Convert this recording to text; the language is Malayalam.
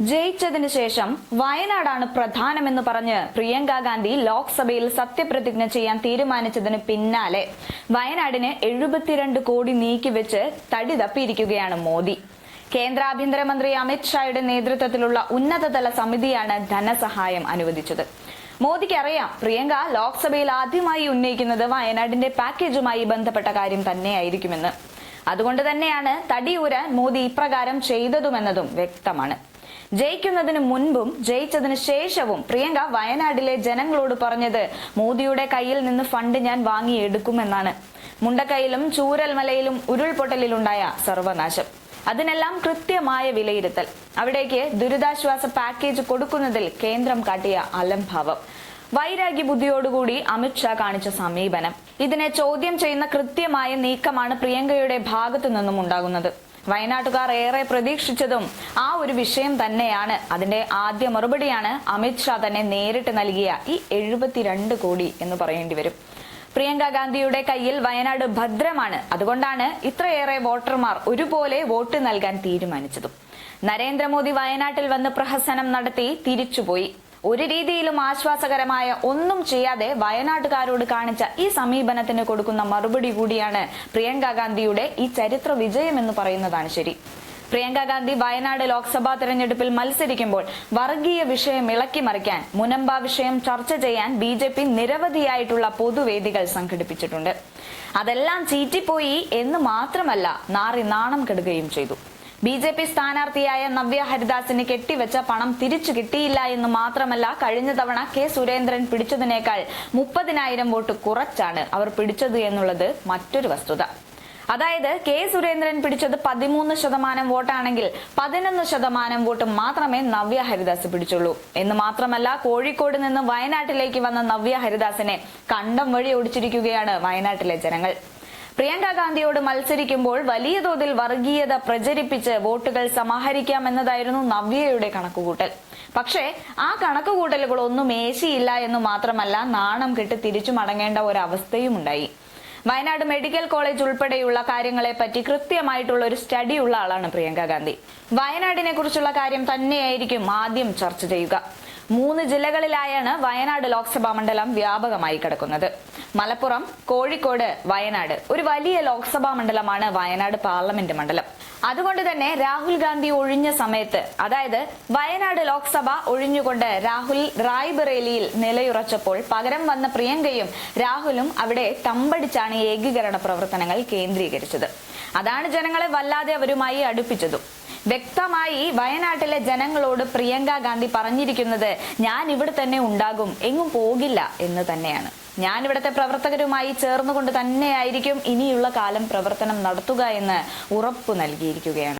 ജയിച്ചതിനു ശേഷം വയനാടാണ് പ്രധാനമെന്ന് പറഞ്ഞ് പ്രിയങ്ക ഗാന്ധി ലോക്സഭയിൽ സത്യപ്രതിജ്ഞ ചെയ്യാൻ തീരുമാനിച്ചതിന് പിന്നാലെ വയനാടിന് എഴുപത്തിരണ്ട് കോടി നീക്കിവെച്ച് തടി തപ്പിയിരിക്കുകയാണ് മോദി. കേന്ദ്ര ആഭ്യന്തരമന്ത്രി അമിത് ഷായുടെ നേതൃത്വത്തിലുള്ള ഉന്നതതല സമിതിയാണ് ധനസഹായം അനുവദിച്ചത്. മോദിക്ക് അറിയാം പ്രിയങ്ക ലോക്സഭയിൽ ആദ്യമായി ഉന്നയിക്കുന്നത് വയനാടിന്റെ പാക്കേജുമായി ബന്ധപ്പെട്ട കാര്യം തന്നെയായിരിക്കുമെന്ന്. അതുകൊണ്ട് തന്നെയാണ് തടിയൂരാൻ മോദി ഇപ്രകാരം ചെയ്തതുമെന്നതും വ്യക്തമാണ്. ജയിക്കുന്നതിന് മുൻപും ജയിച്ചതിന് ശേഷവും പ്രിയങ്ക വയനാട്ടിലെ ജനങ്ങളോട് പറഞ്ഞത് മോദിയുടെ കയ്യിൽ നിന്ന് ഫണ്ട് ഞാൻ വാങ്ങിയെടുക്കുമെന്നാണ്. മുണ്ടക്കൈയിലും ചൂരൽമലയിലും ഉരുൾപൊട്ടലിലുണ്ടായ സർവനാശം. അതിനെല്ലാം കൃത്യമായ വിലയിരുത്തൽ. അവിടേക്ക് ദുരിതാശ്വാസ പാക്കേജ് കൊടുക്കുന്നതിൽ കേന്ദ്രം കാട്ടിയ അലംഭാവം. വൈരാഗ്യ ബുദ്ധിയോടുകൂടി അമിത്ഷാ കാണിച്ച സമീപനം. ഇതിനെ ചോദ്യം ചെയ്യുന്ന കൃത്യമായ നീക്കമാണ് പ്രിയങ്കയുടെ ഭാഗത്തു നിന്നും ഉണ്ടാകുന്നത്. വയനാട്ടുകാർ ഏറെ പ്രതീക്ഷിച്ചതും ആ ഒരു വിഷയം തന്നെയാണ്. അതിന്റെ ആദ്യ മറുപടിയാണ് അമിത്ഷാ തന്നെ നേരിട്ട് നൽകിയ ഈ എഴുപത്തിരണ്ട് കോടി എന്ന് പറയേണ്ടി വരും. പ്രിയങ്ക ഗാന്ധിയുടെ കയ്യിൽ വയനാട് ഭദ്രമാണ്. അതുകൊണ്ടാണ് ഇത്രയേറെ വോട്ടർമാർ ഒരുപോലെ വോട്ട് നൽകാൻ തീരുമാനിച്ചതും. നരേന്ദ്രമോദി വയനാട്ടിൽ വന്ന് പ്രഹസനം നടത്തി തിരിച്ചുപോയി. ഒരു രീതിയിലും ആശ്വാസകരമായ ഒന്നും ചെയ്യാതെ വയനാട്ടുകാരോട് കാണിച്ച ഈ സമീപനത്തിന് കൊടുക്കുന്ന മറുപടി കൂടിയാണ് പ്രിയങ്ക ഗാന്ധിയുടെ ഈ ചരിത്ര വിജയം എന്ന് പറയുന്നതാണ് ശരി. പ്രിയങ്ക ഗാന്ധി വയനാട് ലോക്സഭാ തെരഞ്ഞെടുപ്പിൽ മത്സരിക്കുമ്പോൾ വർഗീയ വിഷയം ഇളക്കി മറിക്കാൻ മുനമ്പ വിഷയം ചർച്ച ചെയ്യാൻ ബി ജെ പി നിരവധിയായിട്ടുള്ള പൊതുവേദികൾ സംഘടിപ്പിച്ചിട്ടുണ്ട്. അതെല്ലാം ചീറ്റിപ്പോയി എന്ന് മാത്രമല്ല നാറി നാണം കെടുകയും ചെയ്തു. ബി ജെ പി സ്ഥാനാർത്ഥിയായ നവ്യ ഹരിദാസിന് കെട്ടിവെച്ച പണം തിരിച്ചു കിട്ടിയില്ല എന്ന് മാത്രമല്ല കഴിഞ്ഞ തവണ കെ സുരേന്ദ്രൻ പിടിച്ചതിനേക്കാൾ മുപ്പതിനായിരം വോട്ട് കുറച്ചാണ് അവർ പിടിച്ചത് എന്നുള്ളത് മറ്റൊരു വസ്തുത. അതായത് കെ സുരേന്ദ്രൻ പിടിച്ചത് പതിമൂന്ന് ശതമാനം വോട്ടാണെങ്കിൽ പതിനൊന്ന് ശതമാനം വോട്ട് മാത്രമേ നവ്യ ഹരിദാസ് പിടിച്ചുള്ളൂ. എന്ന് മാത്രമല്ല കോഴിക്കോട് നിന്ന് വയനാട്ടിലേക്ക് വന്ന നവ്യ ഹരിദാസിനെ കണ്ടം വഴി ഓടിച്ചിരിക്കുകയാണ് വയനാട്ടിലെ ജനങ്ങൾ. പ്രിയങ്ക ഗാന്ധിയോട് മത്സരിക്കുമ്പോൾ വലിയ തോതിൽ വർഗീയത പ്രചരിപ്പിച്ച് വോട്ടുകൾ സമാഹരിക്കാമെന്നതായിരുന്നു നവ്യയുടെ കണക്കുകൂട്ടൽ. പക്ഷേ ആ കണക്കുകൂട്ടലുകൾ ഒന്നും ഏശിയില്ല എന്ന് മാത്രമല്ല നാണം കെട്ട് തിരിച്ചു മടങ്ങേണ്ട ഒരവസ്ഥയും ഉണ്ടായി വയനാട് മെഡിക്കൽ കോളേജ് ഉൾപ്പെടെയുള്ള കാര്യങ്ങളെ പറ്റി കൃത്യമായിട്ടുള്ള ഒരു സ്റ്റഡി ഉള്ള ആളാണ് പ്രിയങ്ക ഗാന്ധി. വയനാടിനെ കുറിച്ചുള്ള കാര്യം തന്നെയായിരിക്കും ആദ്യം ചർച്ച ചെയ്യുക. മൂന്ന് ജില്ലകളിലായാണ് വയനാട് ലോക്സഭാ മണ്ഡലം വ്യാപകമായി കിടക്കുന്നത്. മലപ്പുറം കോഴിക്കോട് വയനാട് ഒരു വലിയ ലോക്സഭാ മണ്ഡലമാണ് വയനാട് പാർലമെന്റ് മണ്ഡലം. അതുകൊണ്ട് തന്നെ രാഹുൽ ഗാന്ധി ഒഴിഞ്ഞ സമയത്ത് അതായത് വയനാട് ലോക്സഭ ഒഴിഞ്ഞുകൊണ്ട് രാഹുൽ റായ്ബറേലിയിൽ നിലയുറച്ചപ്പോൾ പകരം വന്ന പ്രിയങ്കയും രാഹുലും അവിടെ തമ്പടിച്ചാണ് ഏകീകരണ പ്രവർത്തനങ്ങൾ കേന്ദ്രീകരിച്ചത്. അതാണ് ജനങ്ങളെ വല്ലാതെ അവരുമായി അടുപ്പിച്ചതും. വ്യക്തമായി വയനാട്ടിലെ ജനങ്ങളോട് പ്രിയങ്ക ഗാന്ധി പറഞ്ഞിരിക്കുന്നത് ഞാൻ ഇവിടെ തന്നെ ഉണ്ടാകും എങ്ങും പോകില്ല എന്ന് തന്നെയാണ്. ഞാൻ ഇവിടുത്തെ പ്രവർത്തകരുമായി ചേർന്നുകൊണ്ട് തന്നെയായിരിക്കും ഇനിയുള്ള കാലം പ്രവർത്തനം നടത്തുക എന്ന് ഉറപ്പു നൽകിയിരിക്കുകയാണ്.